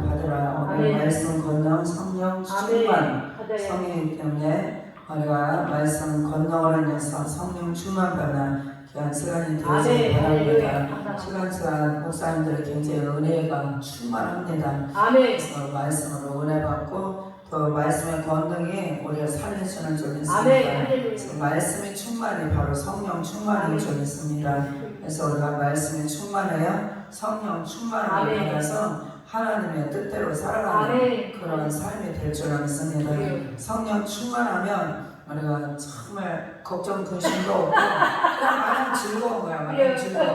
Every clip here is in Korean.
받으라 오늘 아멘. 말씀 건너 성령 충만 받아요. 성령이기 때문에 우리가 말씀 건너를 인해서 성령 충만 받는 귀한 시간이 할렐루야. 바랍니다. 감사합니다. 시간 시간 목사님들의 굉장히 은혜가 충만합니다. 아멘. 그래서 말씀으로 은혜 받고 또 말씀의 권능이 우리를 살려주는 줄 아멘. 믿습니다. 할렐루야. 그래서 말씀의 충만이 바로 성령 충만인 줄 믿습니다. 그래서 우리가 말씀에 충만해야 성령 충만을 아멘. 받아서 하나님의 뜻대로 살아가는 아멘. 그런 삶이 될 줄 믿습니다. 네. 성령 충만하면 우리가 정말 걱정 근심도 없고 그냥 마냥 즐거운 거야 마냥 네. 즐거워.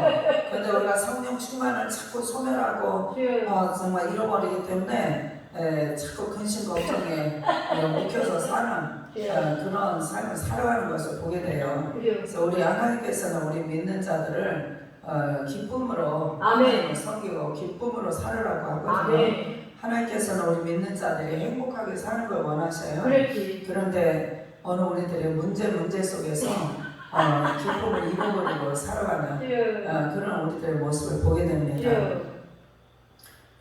근데 우리가 성령 충만을 자꾸 소멸하고 예. 어, 정말 잃어버리기 때문에 에, 자꾸 근심 걱정에 어, 묵혀서 사는 예. 어, 그런 삶을 살아가는 것을 보게 돼요. 예. 그래서 우리 하나님께서는 우리 믿는 자들을 어, 기쁨으로 아멘. 섬기고 기쁨으로 살으라고 하거든요. 아멘. 하나님께서는 우리 믿는 자들이 행복하게 사는 걸 원하셔요. 그렇지. 그런데 어느 우리들의 문제 문제 속에서 어, 기쁨을 잃어버리고 살아가는 예. 어, 그런 우리들의 모습을 보게 됩니다. 예.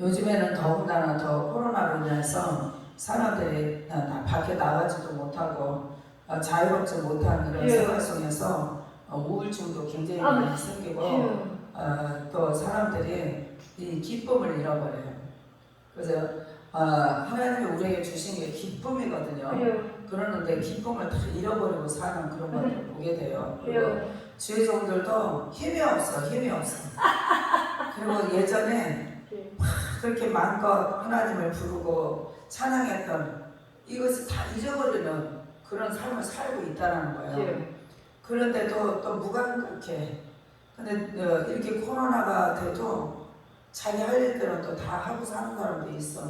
요즘에는 더군다나 더 코로나로 인해서 사람들이 어, 나- 밖에 나가지도 못하고 어, 자유롭지 못한 이런 예. 생활 속에서 어, 우울증도 굉장히 많이 아멘. 생기고 예. 어, 또 사람들이 이 기쁨을 잃어버려요. 그래서 어, 하나님이 우리에게 주신 게 기쁨이거든요. 예. 그러는데 기쁨을 다 잃어버리고 사는 그런 것을 보게 돼요. 그리고 예. 주의 종들도 힘이 없어, 힘이 없어. 그리고 예전에 예. 그렇게 마음껏 하나님을 부르고 찬양했던 이것을 다 잊어버리는 그런 삶을 살고 있다는 거예요. 예. 그런데도 또 무감각해. 근데 어, 이렇게 코로나가 돼도 자기 할 일들은 또 다 하고 사는 사람도 있어.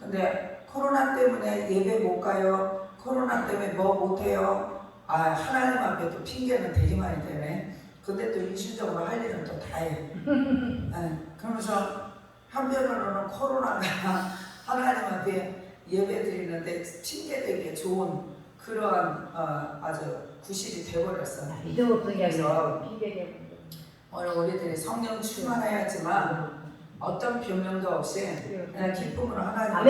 근데 코로나 때문에 예배 못 가요. 코로나 때문에 뭐 못해요. 아 하나님 앞에 또 핑계는 되게 많이 되네. 근데 또 일시적으로 할 일은 또 다 해. 네, 그러면서 한편으로는 코로나가 하나님 앞에 예배 드리는데 핑계되기 좋은 그러한 어, 아주 구실이 없는 게 그래서. 오늘 우리들이 성령 충만해야지만 어떤 변명도 없이 예. 그냥 기쁨으로 하나님을.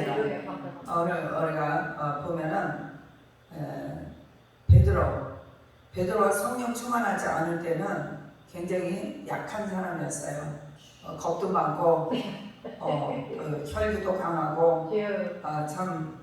할렐루야. 감사합니다. 오늘 우리가 어, 보면은 에, 베드로 베드로가 성령 충만하지 않을 때는 굉장히 약한 사람이었어요. 어, 겁도 많고 어, 그 혈기도 강하고 예. 아, 참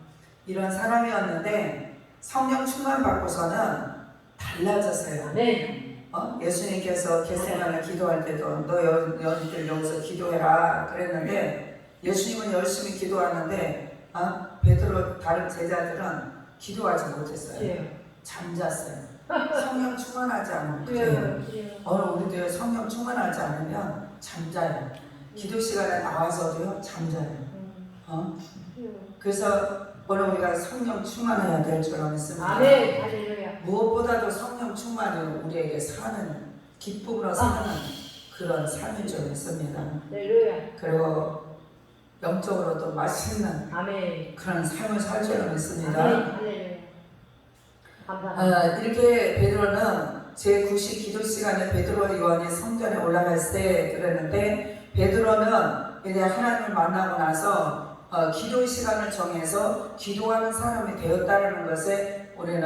이런 사람이었는데 성령 충만 받고서는 달라졌어요. 아멘. 어? 예수님께서 겟세마네 기도할 때도 너 여, 너희들 여기서 기도해라 그랬는데 예수님은 열심히 기도하는데 어? 베드로 다른 제자들은 기도하지 못했어요. 예. 잠잤어요. 성령 충만하지 않으면 그래요. 예. 예. 오늘 우리도 성령 충만하지 않으면 잠자요. 기도 시간에 나와서도요 잠자요. 음. 어? 예. 그래서 오늘 우리가 성령 충만해야 될줄 믿습니다. 아멘. 할렐루야. 무엇보다도 성령 충만이 우리에게 사는 기쁨으로 사는 그런 삶인 줄 믿습니다. 할렐루야. 그리고 영적으로도 맛있는 아멘. 그런 삶을 살줄 믿습니다. 아멘. 할렐루야. 감사합니다. 아, 이렇게 베드로는 제9시 기도 시간에 베드로 요한이 성전에 올라갔을 때 그랬는데 베드로는 이제 하나님을 만나고 나서 어, 기도 시간을 정해서 기도하는 사람이 되었다는 것에 우리는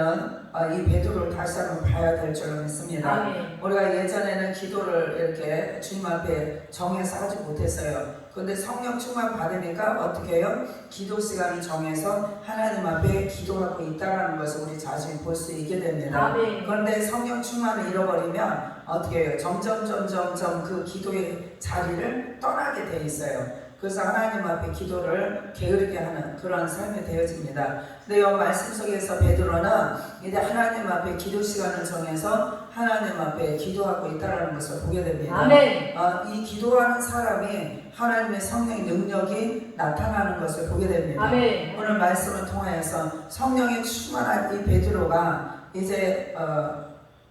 어, 이 베드로를 다시 한번 봐야 될줄 믿습니다. 아멘. 우리가 예전에는 기도를 이렇게 주님 앞에 정해서 하지 못했어요. 그런데 성령 충만 받으니까 어떻게 해요? 기도 시간을 정해서 하나님 앞에 기도하고 있다는 것을 우리 자신이 볼 수 있게 됩니다. 아멘. 그런데 성령 충만을 잃어버리면 어떻게 해요? 점점 점점 점 그 기도의 자리를 떠나게 돼 있어요. 그래서 하나님 앞에 기도를 게으르게 하는 그런 삶이 되어집니다. 근데 이 말씀 속에서 베드로는 이제 하나님 앞에 기도 시간을 정해서 하나님 앞에 기도하고 있다는 것을 보게 됩니다. 아멘. 어, 이 기도하는 사람이 하나님의 성령의 능력이 나타나는 것을 보게 됩니다. 아멘. 오늘 말씀을 통하여서 성령의 충만한 이 베드로가 이제 어,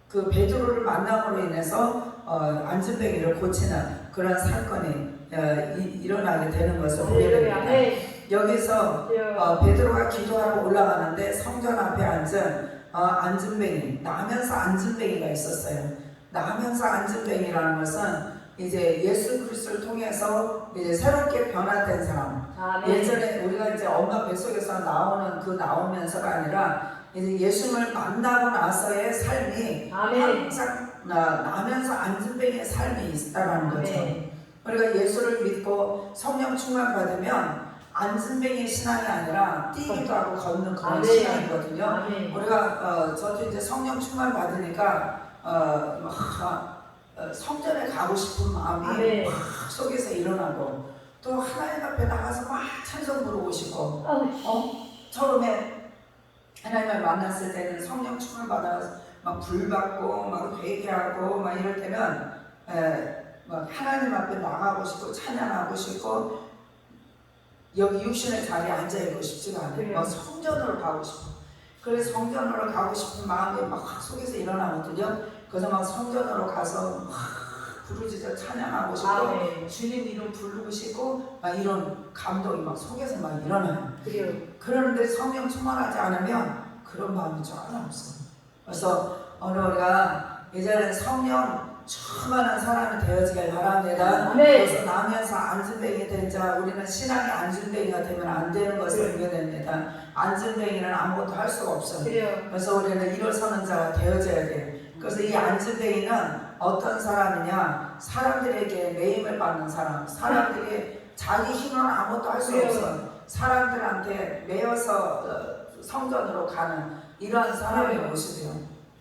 그 베드로를 만남으로 인해서 어, 안전뱅이를 고치는 그런 사건이 어, 이, 일어나게 되는 것을 보게 할렐루야. 됩니다. 아멘. 여기서 예. 어, 베드로가 기도하고 올라가는데 성전 앞에 앉은 어, 안전뱅이 나면서 안전뱅이가 있었어요. 나면서 안전뱅이라는 것은 이제 예수 그리스도를 통해서 이제 새롭게 변화된 사람. 아멘. 예전에 우리가 이제 엄마 뱃속에서 나오는 그 나오면서가 아니라 이제 예수님을 만나고 나서의 삶이 아멘. 항상 나, 나면서 안진뱅이의 삶이 있다라는 거죠. 아멘. 우리가 예수를 믿고 성령 충만 받으면 안진뱅이 신앙이 아니라 뛰기도 하고 걷는 그런 아멘. 신앙이거든요. 아멘. 우리가 어, 저도 이제 성령 충만 받으니까 어, 막, 어, 성전에 가고 싶은 마음이 아멘. 막 속에서 일어나고 또 하나님 앞에 나가서 막 찬송 부르고 싶고. 어? 처음에 하나님을 만났을 때는 성령 충만 받아서 막 불받고 막 회개하고 막 이럴 때는 에, 막 하나님 앞에 나가고 싶고 찬양하고 싶고 여기 육신의 자리에 앉아 있고 싶지가 않아요. 그래요. 막 성전으로 가고 싶어. 그래서 성전으로 가고 싶은 마음이 막 속에서 일어나거든요. 그래서 막 성전으로 가서 막 부르짖어 찬양하고 싶고 아멘. 주님 이름 부르고 싶고 막 이런 감동이 막 속에서 막 일어나요. 그래요. 그런데 성령 충만하지 않으면 그런 마음이 전혀 없어. 그래서 오늘 우리가 이제는 성령 충만한 사람이 되어지길 바랍니다. 아멘. 그래서 나면서 안진뱅이 된 자, 우리는 신앙이 안진뱅이가 되면 안 되는 것을 알게 됩니다. 안진뱅이는 아무것도 할 수가 없어요. 그래요. 그래서 우리는 일어서는 자가 되어져야 돼요. 그래서 이 안진뱅이는 어떤 사람이냐? 사람들에게 매임을 받는 사람. 사람들이 자기 힘으로는 아무것도 할 수. 없어. 사람들한테 매여서 어, 성전으로 가는 이러한 사람의 그래요. 모습이요.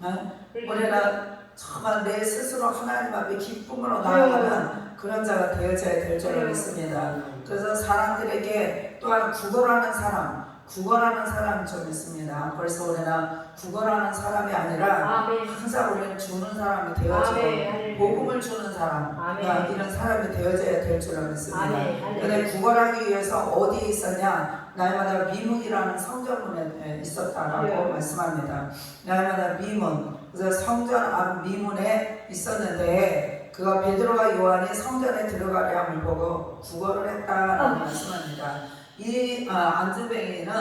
어? 그래요. 우리는 정말 내 스스로 하나님 앞에 기쁨으로 그래요. 나아가는 그런 자가 되어져야 될 줄로 그래요. 믿습니다. 그래서 사람들에게 또한 구걸하는 사람, 구걸하는 사람이 좀 있습니다. 그래서 우리는 구걸하는 사람이 아니라 아멘. 항상 우리는 주는 사람이 되어지고 아멘. 복음을 주는 사람, 아멘. 아, 이런 사람이 되어져야 될 줄로 믿습니다. 아멘. 근데 구걸하기 위해서 어디에 있었냐? 날마다 미문이라는 성전문에 있었다라고 그래요. 말씀합니다. 날마다 미문. 그래서 성전 앞 미문에 있었는데 그가 베드로와 요한이 성전에 들어가려 함을 보고 구걸을 했다라고 어. 말씀합니다. 이 어, 안즈뱅이는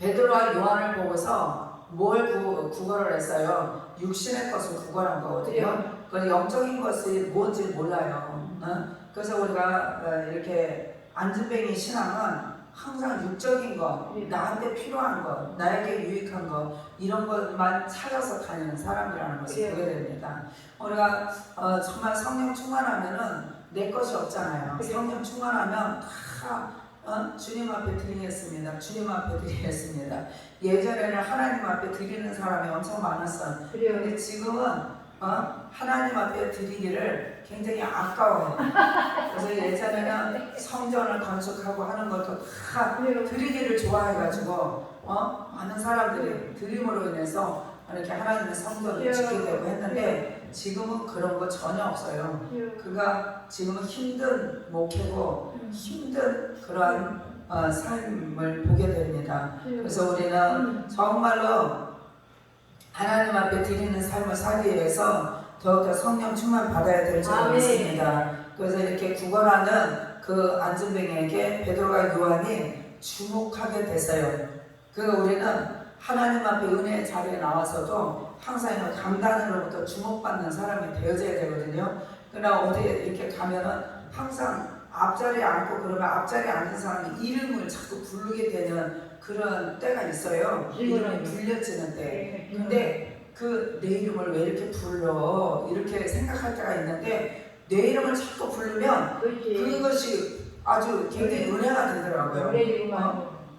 베드로와 요한을 보고서 뭘 구, 구걸을 했어요? 육신의 것을 구걸한 거거든요. 그 영적인 것이 뭔지 몰라요. 어? 그래서 우리가 어, 이렇게 안진뱅이 신앙은 항상 육적인 것, 네. 나한테 필요한 것, 나에게 유익한 것 이런 것만 찾아서 다니는 사람이라는 것을 그래요. 보게 됩니다. 우리가 어, 정말 성령 충만하면은 내 것이 없잖아요. 성령 충만하면 다 어? 주님 앞에 드리겠습니다. 주님 앞에 드리겠습니다. 예전에는 하나님 앞에 드리는 사람이 엄청 많았어요. 그래요. 근데 지금은 어? 하나님 앞에 드리기를 굉장히 아까워요. 그래서 예전에는 성전을 건축하고 하는 것도 다. 드리기를 좋아해가지고 어? 많은 사람들이 드림으로 인해서 이렇게 하나님의 성전을 예. 되고 했는데 지금은 그런 거 전혀 없어요. 그래요. 그가 지금은 힘든 목회고 힘든 그러한 어, 삶을 보게 됩니다. 그래서 우리는 정말로 하나님 앞에 드리는 삶을 살기 위해서 더욱더 성령 충만 받아야 될줄 아멘. 믿습니다. 그래서 이렇게 구걸하는 그 안진뱅에게 베드로가 요한이 주목하게 됐어요. 그 우리는 하나님 앞에 은혜의 자리에 나와서도 항상 이런 강단으로부터 주목받는 사람이 되어져야 되거든요. 그러나 어디에 이렇게 가면은 항상 앞자리에 앉고 그러면 앞자리에 앉은 사람이 이름을 자꾸 부르게 되는 그런 때가 있어요. 이름이 불려지는 때. 네. 근데 그 내 이름을 왜 이렇게 불러 이렇게 생각할 때가 있는데 내 이름을 자꾸 부르면. 그것이 아주 굉장히 은혜가 되더라고요.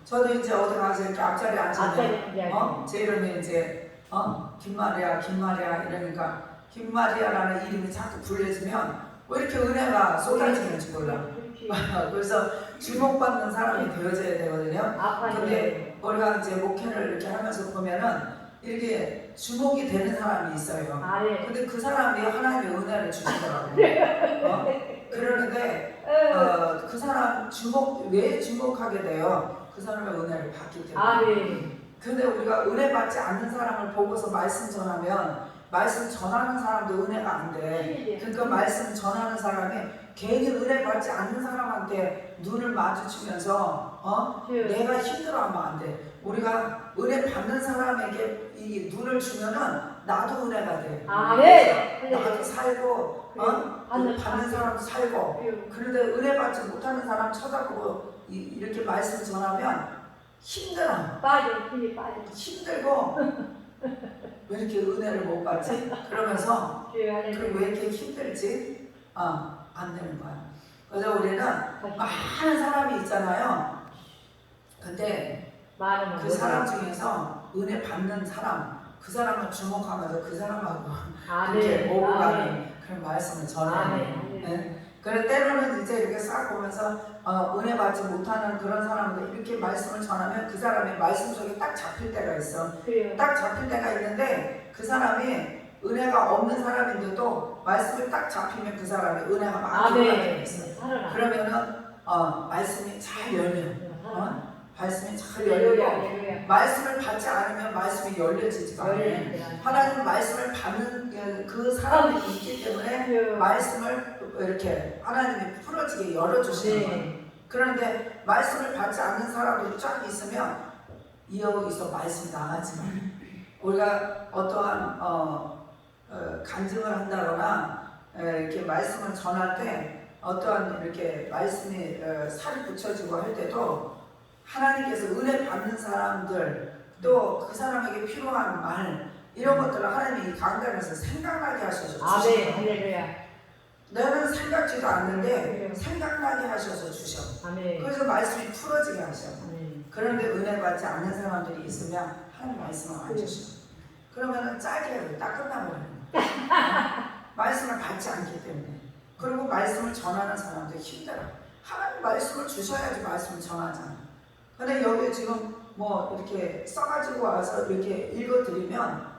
저도 이제 어디 가서 이렇게 앞자리에 앉으면 앞자리 앉아. 어? 제 이름이 이제 어? 김마리아 김마리아 이러니까 김마리아라는 이름이 자꾸 불려지면 왜 이렇게 은혜가 쏟아지는지 몰라. 그래서 주목받는 사람이 되어져야 되거든요. 아파요. 근데 우리가 이제 목회를 이렇게 하면서 보면은 이렇게 주목이 되는 사람이 있어요. 아, 네. 근데 그 사람이 하나님의 은혜를 주시더라고요. 어? 그러는데 어. 어, 그 사람 주목 왜 주목하게 돼요? 그 사람의 은혜를 받기 때문에. 아, 네. 근데 우리가 은혜 받지 않는 사람을 보고서 말씀 전하면 말씀 전하는 사람도 은혜가 안 돼. 그러니까 말씀 전하는 사람이 괜히 은혜 받지 않는 사람한테 눈을 마주치면서 어? 네. 내가 힘들어하면 안 돼. 우리가 은혜 받는 사람에게 이 눈을 주면은 나도 은혜가 돼. 아멘. 나도 살고 어? 받는 사람도 살고 그런데 은혜 받지 못하는 사람 쳐다보고 이- 이렇게 말씀 전하면 힘들어. 빠져 힘이 빠져. 힘들고 왜 이렇게 은혜를 못 받지? 그러면서 할렐루야. 왜 이렇게 힘들지? 아, 안 되는 거야. 그래서 우리는 많은 사람이 있잖아요. 근데 그 사람 중에서 은혜 받는 사람, 그 사람을 주목하면서 그 사람하고 이렇게 아멘. 오고. 가는 그런 말씀을 전해요. 아멘. 네. 그래 때로는 이제 이렇게 싹 보면서 어, 은혜 받지 못하는 그런 사람들 이렇게 말씀을 전하면 그 사람의 말씀 속에 딱 잡힐 때가 있어. 그래요. 딱 잡힐 때가 있는데 그 사람이 은혜가 없는 사람인데도 말씀을 딱 잡히면 그 사람이 은혜가 많이 때가 아멘. 있어. 그러면은 어, 말씀이 잘 열려. 어? 말씀이 잘. 열리고. 말씀을 받지 않으면 말씀이 열려지지가 않아요. 하나님 말씀을 받는 그 사람이 있기 때문에. 말씀을 이렇게 하나님이 풀어지게 열어주시는 거예요. 네. 그런데 말씀을 받지 않는 사람들이 쫙 있으면 여기서 말씀이 나가지 마. 우리가 어떠한 어, 어, 간증을 한다거나 에, 이렇게 말씀을 전할 때 어떠한 이렇게 말씀이 어, 살이 붙여지고 할 때도 하나님께서 은혜 받는 사람들 또 그 사람에게 필요한 말 이런 것들을 하나님이 이 강단에서 생각나게 하셔서 아멘. 주시는 할렐루야. 너는 생각지도 않는데 그래요. 생각나게 하셔서 주셔. 아멘. 그래서 말씀이 풀어지게 하셔. 아멘. 그런데 은혜 받지 않는 사람들이 있으면 하나님 말씀을 안 주셔. 그러면은 짧게 해도 딱 끝나버리는 거야. 말씀을 받지 않기 때문에. 그리고 말씀을 전하는 사람들 힘들어. 하나님 말씀을 주셔야지 말씀을 전하잖아. 근데 여기 지금 뭐 이렇게 써가지고 와서 이렇게 읽어드리면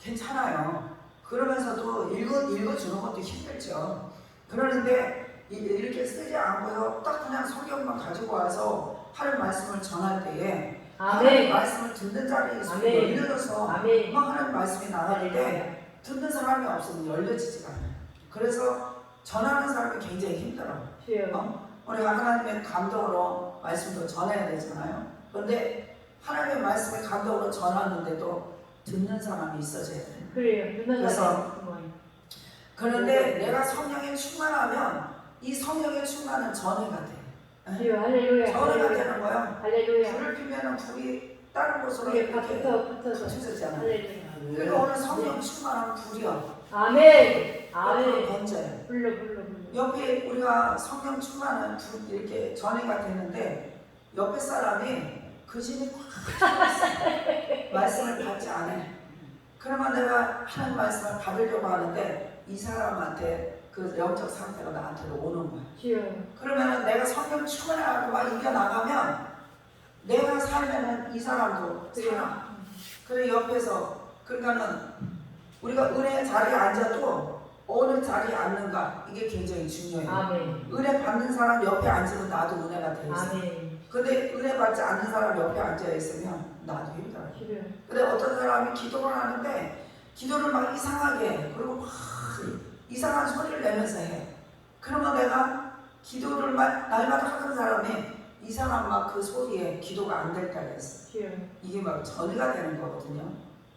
괜찮아요. 그러면서도 읽어, 읽어주는 것도 힘들죠. 그러는데 이- 이렇게 쓰지 않고서 딱 그냥 성경만 가지고 와서 하나님 말씀을 전할 때에 하나님. 말씀을 듣는 자리에 아멘. 열려져서 아멘. 막 하나님 말씀이 나갈 때. 듣는 사람이 없으면 열려지지가 않아요. 그래서 전하는 사람이 굉장히 힘들어. 어? 우리가 하나님의 감동으로 말씀도 전해야 되잖아요. 그런데 하나님의 말씀을 감동으로 전하는데도 듣는 사람이 있어져야 돼요. 그래요. 그래서. 그런데 내가 성령에 충만하면 이 성령의 충만은 전해가 돼. 전해가 되는 거야. 불을 피면은 불이 다른 곳으로 이렇게. 붙여지잖아. 할렐루야. 그러니까 오늘 성령 충만한 불이야. 아멘. 아멘. 번져요. 불러 불러 불러. 옆에 우리가 성령 충만한 불 이렇게 전해가 되는데 옆에 사람이 그 찼어. 말씀을 받지 않아. 그러면 내가 하나님 말씀을 받으려고 하는데 이 사람한테 그 영적 상태가 나한테로 오는 거야. 주여. 그러면 내가 성령 충만하고 막 이겨 나가면 내가 살면은 이 사람도 살아. 그래 옆에서 그러니까는 우리가 은혜 자리에 앉아도 어느 자리에 앉는가 이게 굉장히 중요해요. 아멘. 은혜 받는 사람 옆에 앉으면 나도 은혜가 돼 있어. 아멘. 근데 은혜 받지 않는 사람 옆에 앉아 있으면 나도 힘들어. 근데 어떤 사람이 기도를 하는데 기도를 막 이상하게 그리고 막 이상한 소리를 내면서 해. 그러면 내가 기도를 마- 날마다 하는 사람이 이 사람 막 그 소리에 기도가 안 될 때가 있어. 이게 막 전이가 되는 거거든요.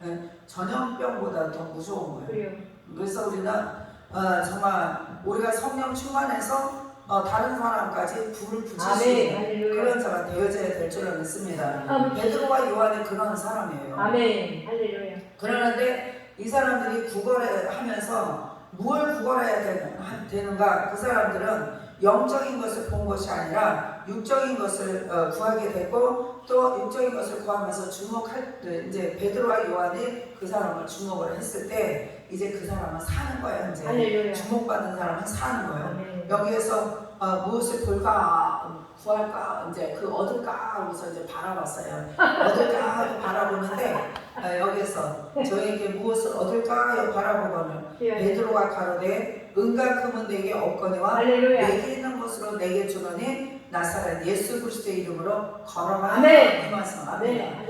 예, 전염병보다 더 무서운 거예요. 그래요. 그래서 우리는 어, 정말 우리가 성령 충만해서 어, 다른 사람까지 불을 붙일 수 아멘. 있는 할렐루야. 그런 자가 되어져야 될 줄을 믿습니다. 아멘. 베드로와 요한이 그런 사람이에요. 아멘. 할렐루야. 그러는데 이 사람들이 구걸을 하면서 무엇을 구걸해야 되는- 되는가? 그 사람들은 영적인 것을 본 것이 아니라 육적인 것을 어, 구하게 되고 또 육적인 것을 구하면서 주목할 때 이제 베드로와 요한이 그 사람을 주목을 했을 때 이제 그 사람은 사는 거예요. 이제. 주목받는 사람은 사는 거예요. 여기에서 어, 무엇을 볼까 구할까 이제 그 얻을까 하고서 이제 바라봤어요. 얻을까 하고 바라보는데 어, 여기서 저에게 무엇을 얻을까 하여 바라보거늘 주여. 베드로가 가로되 은과 금은 내게 없거니와 할렐루야. 내게 있는 것으로 내게 주노니 나사렛 예수 그리스도의 이름으로 걸어가 아멘. 이 말씀 아멘.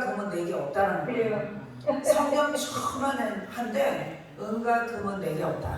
금은 내게 없다는 거예요. 성경 충만한데 은과 금은 내게 없다.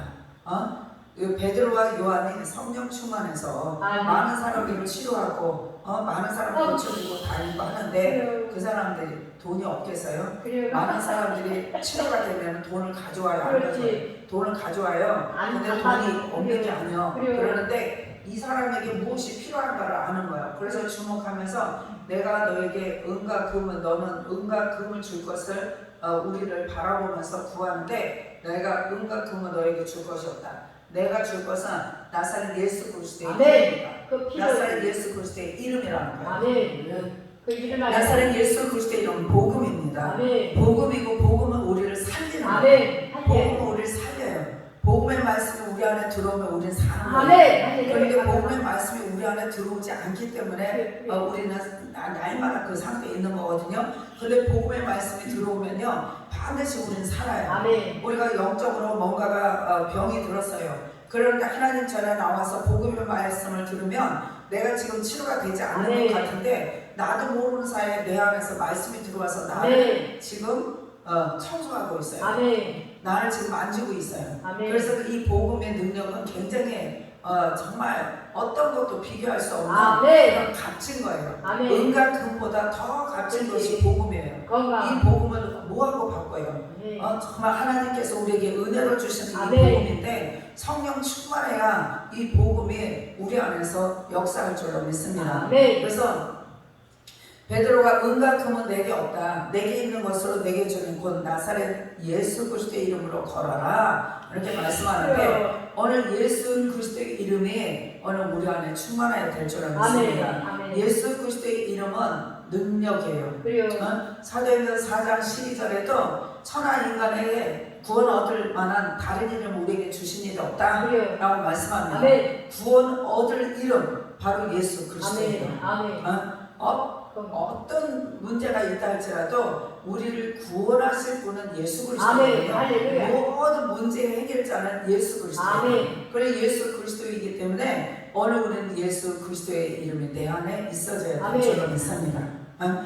어? 이 베드로와 요한이 성령 충만해서 아멘. 많은 사람들을 치료하고 어, 많은 사람 어. 고쳐주고 다니고 하는데. 그 사람들이 돈이 없겠어요? 그래요. 많은 사람들이 치료가 되면 돈을 가져와요. 그렇지. 돈을 가져와요. 안 근데. 돈이 없는 게. 그래요. 그러는데 이 사람에게 무엇이 필요한가를 아는 거야. 그래서 주목하면서 내가 너에게 은과 금은 너는 은과 금을 줄 것을 어, 우리를 바라보면서 구하는데 내가 은과 금은 너에게 줄 것이 없다. 내가 줄 것은 나사렛 예수 그리스도의 아멘. 그 피를. 나사렛 예수 그리스도의 이름이라는 거야. 아멘. 그 이름 안에. 나사렛 예수 그리스도의 이름은 복음입니다. 아멘. 복음이고 복음은 우리를 살리는. 아멘. 할렐. 복음은 우리를 살려요. 복음의 말씀이 우리 안에 들어오면 우리는 사는 거예요. 아멘. 할렐루야. 복음의 말씀이 우리 안에 들어오지 않기 때문에 어, 우리는 나- 날마다 그 상태에 있는 거거든요. 근데 복음의 말씀이 들어오면요 반드시 우리는 살아요. 아멘. 우리가 영적으로 뭔가가 어, 병이 들었어요. 그런데 하나님 전에 나와서 복음의 말씀을 들으면 내가 지금 치료가 되지 않는 아멘. 것 같은데 나도 모르는 사이에 내 안에서 말씀이 들어와서 나를 아멘. 지금 어, 청소하고 있어요. 아멘. 나를 지금 만지고 있어요. 아멘. 그래서 이 복음의 능력은 굉장히 어, 정말 어떤 것도 비교할 수 없는 아멘. 그런 값진 거예요. 아멘. 은과 금보다 더 값진 것이 복음이에요. 이 건강. 복음을 뭐하고 바꿔요? 아멘. 어, 정말 하나님께서 우리에게 은혜를 주신 이 아멘. 복음인데 성령 충만해야 이 복음이 우리 안에서 역사할 줄로 믿습니다. 아멘. 그래서 베드로가 은과 금은 내게 없다. 내게 있는 것으로 내게 주는 곧 나사렛 예수 그리스도의 이름으로 걸어라. 이렇게 말씀하는데 오늘 예수 그리스도의 이름이 오늘 우리 안에 충만해야 될. 아멘. 아멘. 예수 그리스도의 이름은 능력이에요. 어? 사도행전 4장 12절에도 천하 인간에게 구원 얻을 만한 다른 이름 우리에게 주신 일이 없다. 그래요. 라고 말씀합니다. 아멘. 구원 얻을 이름 바로 예수 그리스도예요. 아멘. 아멘. 어? 건강. 어떤 문제가 있다 할지라도 우리를 구원하실 분은 예수. 그리스도예요. 모든 문제의 해결자는 예수 그리스도예요. 그래 예수 그리스도이기 때문에 오늘 우리는 예수 그리스도의 이름이 내 안에 있어져야 될 아멘. 줄로 믿습니다. 어?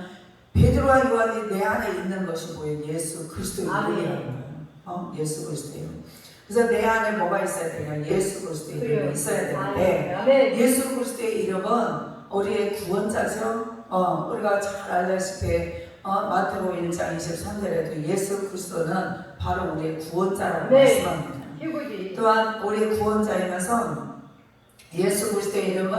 베드로와 요한이 내 안에 있는 것이 뭐예요? 예수 그리스도의 거예요. 어? 예수 그리스도의 이름. 그래서 내 안에 뭐가 있어야 되냐? 예수 그리스도의 이름이. 있어야 되는데. 아멘. 예수 그리스도의 이름은 우리의 구원자죠. 어, 우리가 잘 알다시피 어, 마태복음 1장 23절에도 예수 그리스도는 바로 우리의 구원자라고 네. 말씀합니다. 또한 우리의 구원자이면서 예수 그리스도의 이름은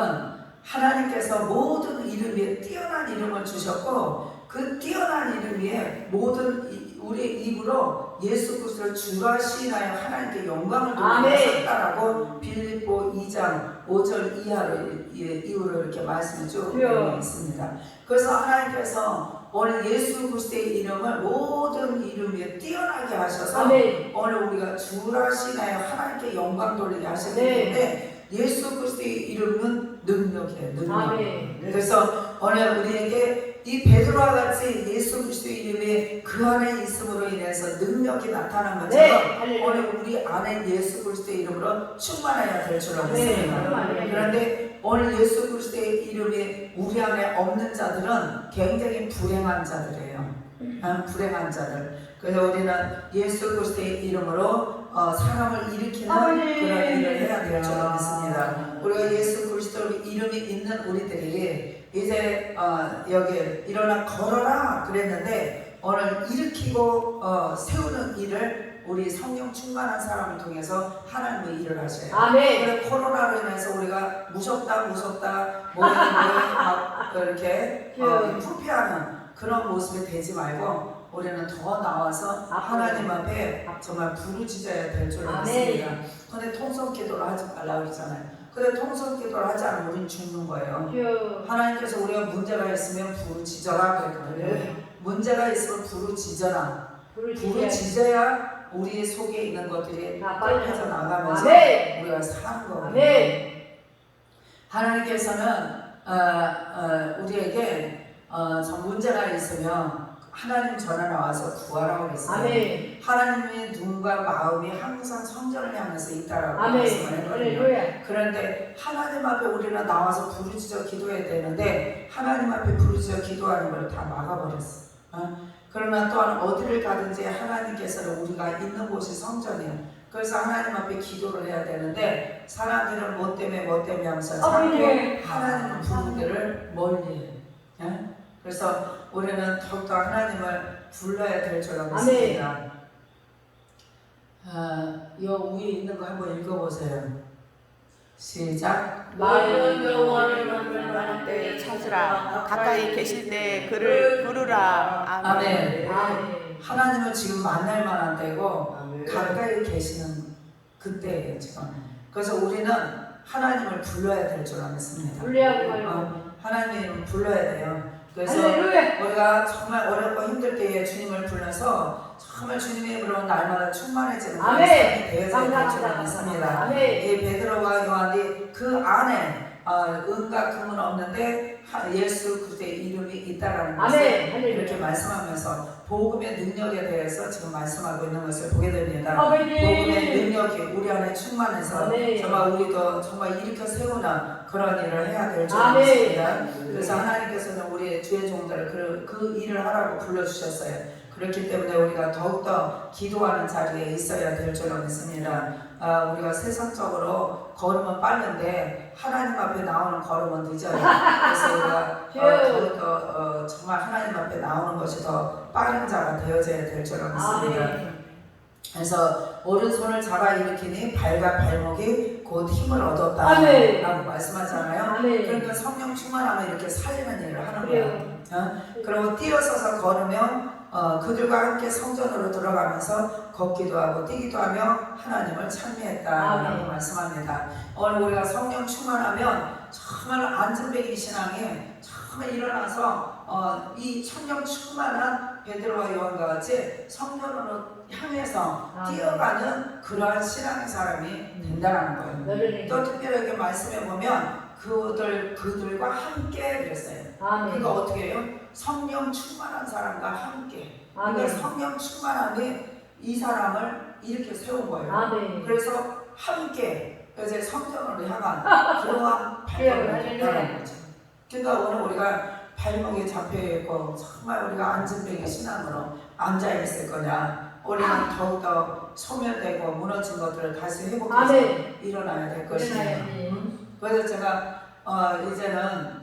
하나님께서 모든 이름 위에 뛰어난 이름을 주셨고 그 뛰어난 이름 위에 모든 이- 우리의 입으로 예수 그리스도를 주라 시인하여 하나님께 영광을. 돌리셨다라고 빌립보 2장 5절 이하를 이- 이후로 이렇게 말씀을 쭉. 내고 있습니다. 그래서 하나님께서 오늘 예수 그리스도의 이름을 모든 이름 위에 뛰어나게 하셔서 아멘. 오늘 우리가 주라 시나요 하나님께 영광 돌리게 하시기 네. 예수 그리스도의 이름은 능력이에요. 능력. 아멘. 그래서 오늘 우리에게 이 베드로와 같이 예수 그리스도의 이름이 그 안에 있음으로 인해서 능력이 나타난 것처럼 네. 오늘 우리 안에 예수 그리스도의 이름으로 충만해야 될줄 네. 믿습니다. 그런데 오늘 예수 그리스도의 이름이 우리 안에 없는 자들은 굉장히 불행한 자들이에요. 아, 불행한 자들. 그래서 우리는 예수 그리스도의 이름으로 어, 사람을 일으키는 아멘. 그런 일을 해야 될 줄 믿습니다. 우리가 예수 그리스도 이름이 있는 우리들이 이제 어, 여기 일어나 걸어라 그랬는데 오늘 일으키고 어, 세우는 일을 우리 성령 충만한 사람을 통해서 하나님의 일을 하셔요. 아멘. 그래 코로나로 인해서 우리가 무섭다 무섭다 뭐에 뭐에 막 이렇게 어, 부패하는 그런 모습이 되지 말고 우리는 더 나와서 하나님 앞에 정말 부르짖어야 될줄 아멘. 믿습니다. 근데 통성 기도를 하지 말라 그러잖아요. 근데 통성 기도를 하지 않으면 우리는 죽는 거예요. 주. 하나님께서 우리가 문제가 있으면 부르짖어라 그랬거든요. 문제가 있으면 부르짖어라. 부르짖어야 우리 속에 있는 것들이 아, 빠져 나가면서 아멘. 우리가 사는 거거든요. 아멘. 하나님께서는 어, 어, 우리에게 어, 저 문제가 있으면 하나님 전에 나와서 구하라고 그랬어요. 아멘. 하나님의 눈과 마음이 항상 성전을 향해서 있다라고 아멘. 말씀을 했거든요. 할렐루야. 그런데 하나님 앞에 우리는 나와서 부르짖어 기도해야 되는데 하나님 앞에 부르짖어 기도하는 걸 다 막아버렸어. 어? 그러나 또한 어디를 가든지 하나님께서는 우리가 있는 곳이 성전이에요. 그래서 하나님 앞에 기도를 해야 되는데 사람들은 뭐 때문에 뭐 때문에 하면서 자꾸 아멘. 하나님을 부르기를 멀리해요. 예? 그래서 우리는 더욱더 하나님을 불러야 될 줄 알고. 있습니다. 아, 요 위에 있는 거 한번 읽어보세요. 시작. 마른 영혼을 만날 때 찾으라 가까이 계실 때 그를 부르라 아멘. 아멘. 하나님을 지금 만날 만한 때고. 가까이 계시는 그때예요 지금. 그래서 우리는 하나님을 불러야 될 줄 알았습니다. 불리하고 말고. 하나님을 불러야 돼요. 그래서 할렐루야. 우리가 정말 어렵고 힘들 때에 주님을 불러서 정말 주님의 부르는 날마다 충만해지는 그런 아멘. 삶이 되어야 될줄 감사합니다. 믿습니다. 아멘. 이 베드로와 요한이 그 안에 어, 은과 금은 없는데 하- 예수 그리스도의 이름이 있다라는 것을 아멘. 이렇게 말씀하면서 복음의 능력에 대해서 지금 말씀하고 있는 것을 보게 됩니다. 아멘. 복음의 능력이 우리 안에 충만해서 아멘. 정말 우리도 정말 일으켜 세우는 그런 일을 해야 될줄 아멘. 믿습니다. 그래서 하나님께서는 우리 주의 종들을 그, 그 일을 하라고 불러주셨어요. 그렇기 때문에 우리가 더욱더 기도하는 자리에 있어야 될줄 믿습니다. 아, 우리가 세상적으로 걸으면 빠른데 하나님 앞에 나오는 걸음은 늦어요. 그래서 우리가 어, 더욱더 어, 정말 하나님 앞에 나오는 것이 더 빠른 자가 되어져야 될줄 믿습니다. 아멘. 그래서 오른손을 잡아 일으키니 발과 발목이 곧 힘을 아멘. 얻었다라고 말씀하잖아요. 아멘. 그러니까 성령 충만하면 이렇게 살리는 일을 하는 거예요. 그래요. 어? 그리고 뛰어서서 걸으면 어, 그들과 함께 성전으로 들어가면서 걷기도 하고 뛰기도 하며 하나님을 찬미했다라고 아멘. 말씀합니다. 오늘 우리가 성령 충만하면 정말 안전배기 신앙이 정말 일어나서 어, 이 성령 충만한 베드로와 요한과 같이 성령으로 향해서 아멘. 뛰어가는 그러한 신앙의 사람이 된다는 거예요. 너를 또 특별하게 말씀해 보면 그들 그들과 함께 그랬어요. 아멘. 그러니까 어떻게 해요? 성령 충만한 사람과 함께. 그러니까 아멘. 성령 충만함이 이 사람을 이렇게 세운 거예요. 아멘. 그래서 함께 이제 성전으로 향한 그러한 발걸음을. 했다는 거죠. 그러니까 오늘 우리가 발목에 잡혀 있고 정말 우리가 안전뱅이 신앙으로 앉아 있을 거냐? 우리는 더욱더 소멸되고 무너진 것들을 다시 회복해서 아멘. 일어나야 될 것이에요. 일어나야지. 그래서 제가 어, 이제는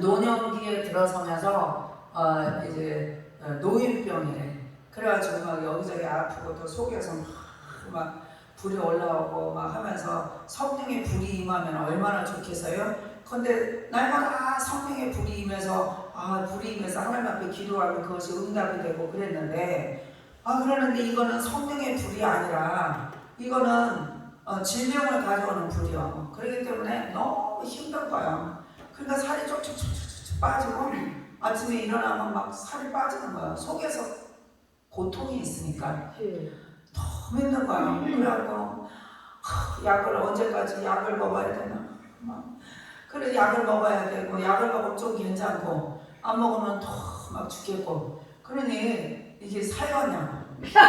노년기에 들어서면서 어, 이제 어, 노인병이래. 그래가지고 막 여기저기 아프고 또 속에서 막, 막 불이 올라오고 막 하면서 성령의 불이 임하면 얼마나 좋겠어요? 근데 날마다 성령의 불이 임해서 아 불이 임해서 하나님 앞에 기도하면 그것이 응답이 되고 그랬는데 아 그러는데 이거는 성령의 불이 아니라 이거는 어, 질병을 가져오는 불이요. 그렇기 때문에 너무 힘든 거야. 그러니까 살이 쭉쭉쭉쭉 빠지고 아침에 일어나면 막 살이 빠지는 거야. 속에서 고통이 있으니까 너무 힘든 거야. 그래갖고 하, 약을 언제까지 약을 먹어야 되나? 막. 그래 약을 먹어야 되고 약을 먹으면 좀 괜찮고 안 먹으면 더막 죽겠고 그러니 이게 사요냐고. 그래서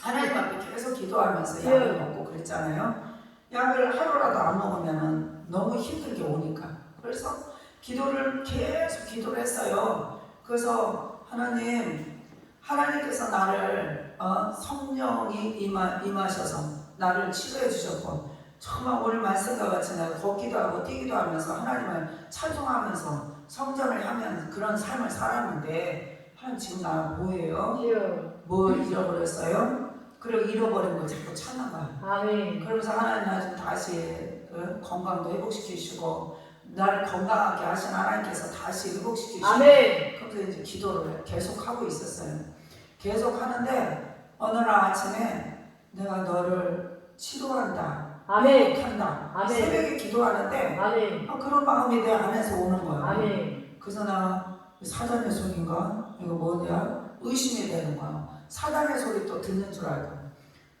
하나님 앞에 계속 기도하면서 약을 먹고 그랬잖아요. 약을 하루라도 안 먹으면 너무 힘들게 오니까. 그래서 기도를 계속 기도를 했어요. 그래서 하나님, 하나님께서 나를 어, 성령이 임하, 임하셔서 나를 치료해 주셨고 정말 오늘 말씀과 같이 내가 걷기도 하고 뛰기도 하면서 하나님을 찬송하면서 성전을 하면 그런 삶을 살았는데 하나님 지금 나 뭐예요? 뭘 잃어버렸어요? 그리고 잃어버린 걸 자꾸 거야. 아멘. 그러면서 하나님 나 좀 다시 어? 건강도 회복시키시고 나를 건강하게 하신 하나님께서 다시 회복시키시고 아멘. 그래서 이제 기도를 계속 하고 있었어요. 계속 하는데 어느 날 아침에 내가 너를 치료한다, 아멘. 회복한다. 아멘. 새벽에 기도하는데 아멘. 아, 그런 마음이 내 안에서 오는 거야. 아멘. 그래서 나 사단의 소리인가? 이거 뭐냐? 의심이 되는 거야. 사단의 소리 또 듣는 줄 알고.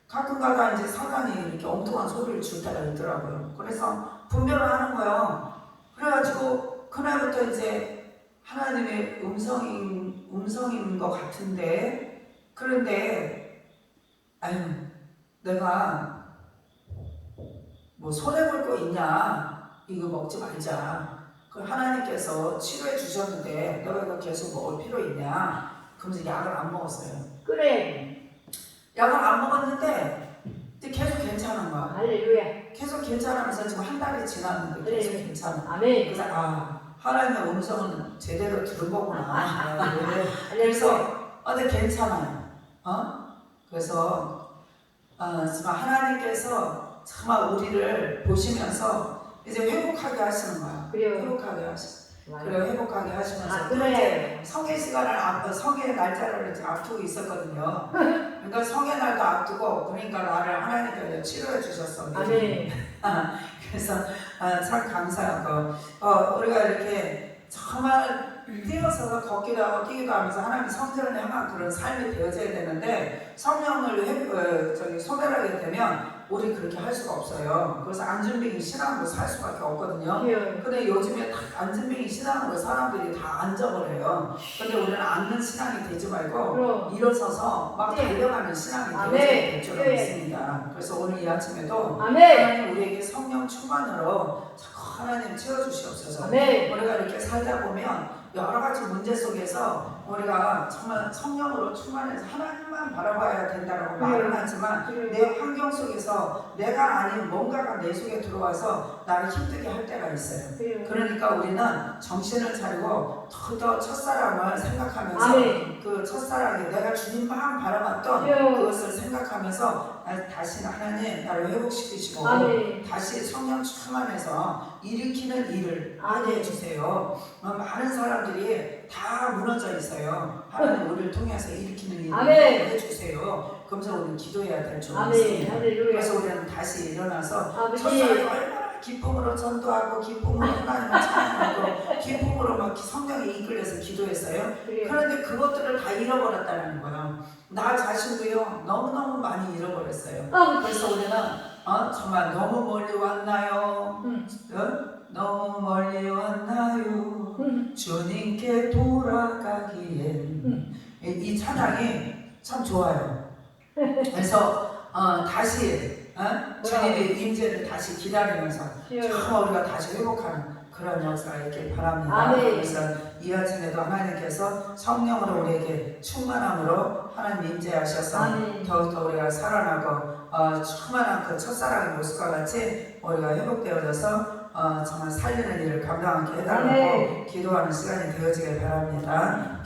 가끔가다 이제 사단이 이렇게 엉뚱한 소리를 줄 때가 있더라고요. 그래서 분별을 하는 거예요. 그래가지고 그날부터 이제 하나님의 음성인, 음성인 것 같은데, 그런데, 아유, 내가 뭐 손해볼 거 있냐? 이거 먹지 말자. 그 하나님께서 치료해 주셨는데 내가 이거 계속 먹을 필요 있냐? 그러면서 약을 안 먹었어요. 그래. 약을 안 먹었는데 근데 계속 괜찮은 거야. 할렐루야. 계속 괜찮으면서 지금 한 달이 지났는데 계속 그래. 괜찮아. 아멘. 그래서 아 하나님의 음성은 제대로 들은 거구나. 네. 할렐루야. 그래서 어, 근데 괜찮아요. 어? 그래서 어, 정말 하나님께서 정말 우리를 보시면서 이제 회복하게 하시는 거야. 그래요. 회복하게 하시. 그래 회복하게 하시면서 아, 그래. 성의 시간을 앞, 성의 날짜를 앞두고 있었거든요. 그러니까 성의 날도 앞두고 그러니까 나를 하나님께서 치료해 주셨어. 아멘. 그래서 아, 참 감사하고 어, 우리가 이렇게 정말 뛰어서 걷기도 하고 뛰기도 하면서 하나님 성전을 향한 그런 삶이 되어져야 되는데 성령을 회, 어, 저기 소멸하게 되면 우리 그렇게 할 수가 없어요. 그래서 안준뱅이 신앙으로 살 수밖에 없거든요. 그래요. 근데 요즘에 다 안준뱅이 신앙으로 사람들이 다 앉아버려요. 근데 우리는 앉는 신앙이 되지 말고 그럼. 일어서서 막 네. 달려가는 신앙이 아멘. 되어져야 될줄 네. 믿습니다. 그래서 오늘 이 아침에도 아멘. 하나님 우리에게 성령 충만으로 자꾸 하나님 채워주시옵소서. 아멘. 우리가 이렇게 살다 보면 여러 가지 문제 속에서 우리가 정말 성령으로 충만해서 하나님만 바라봐야 된다고 말은 하지만 그래요. 내 환경 속에서 내가 아닌 뭔가가 내 속에 들어와서 나를 힘들게 할 때가 있어요. 그래요. 그러니까 우리는 정신을 차리고 더더 첫사랑을 생각하면서 아멘. 그 첫사랑이 내가 주님만 바라봤던. 그것을 생각하면서 나- 다시 하나님 나를 회복시키시고 아멘. 다시 성령 충만해서 일으키는 일을 하게. 해주세요. 어, 많은 사람들이 다 무너져 있어요. 하나님 우리를 통해서 일으키는 일을 아멘. 해주세요. 그러면서 우리는 기도해야 될. 믿습니다. 할렐루야. 그래서 우리는 다시 일어나서 얼마나 기쁨으로 전도하고 기쁨으로 하나님을 찬양하고 기쁨으로 막 성령이 이끌려서 기도했어요. 그래요. 그런데 그것들을 다 잃어버렸다는 거예요. 나 자신도요 너무너무 많이 잃어버렸어요. 아, 그래서 우리는 어, 정말 너무 멀리 왔나요? 음. 어? 너무 멀리 왔나요? 음. 주님께 돌아가기엔 이, 이 찬양이 참 좋아요. 그래서 어, 다시 어? 주님의 임재를 다시 기다리면서. 정말 우리가 다시 회복하는 그런 역사가 있길 바랍니다. 아멘. 그래서 이 아침에도 하나님께서 성령으로 우리에게 충만함으로 하나님 임재하셔서 아멘. 더욱더 우리가 살아나고 어, 충만한 그 첫사랑의 모습과 같이 우리가 회복되어져서 어, 정말 살리는 일을 감당하게 해달라고 아멘. 기도하는 시간이 되어지길 바랍니다.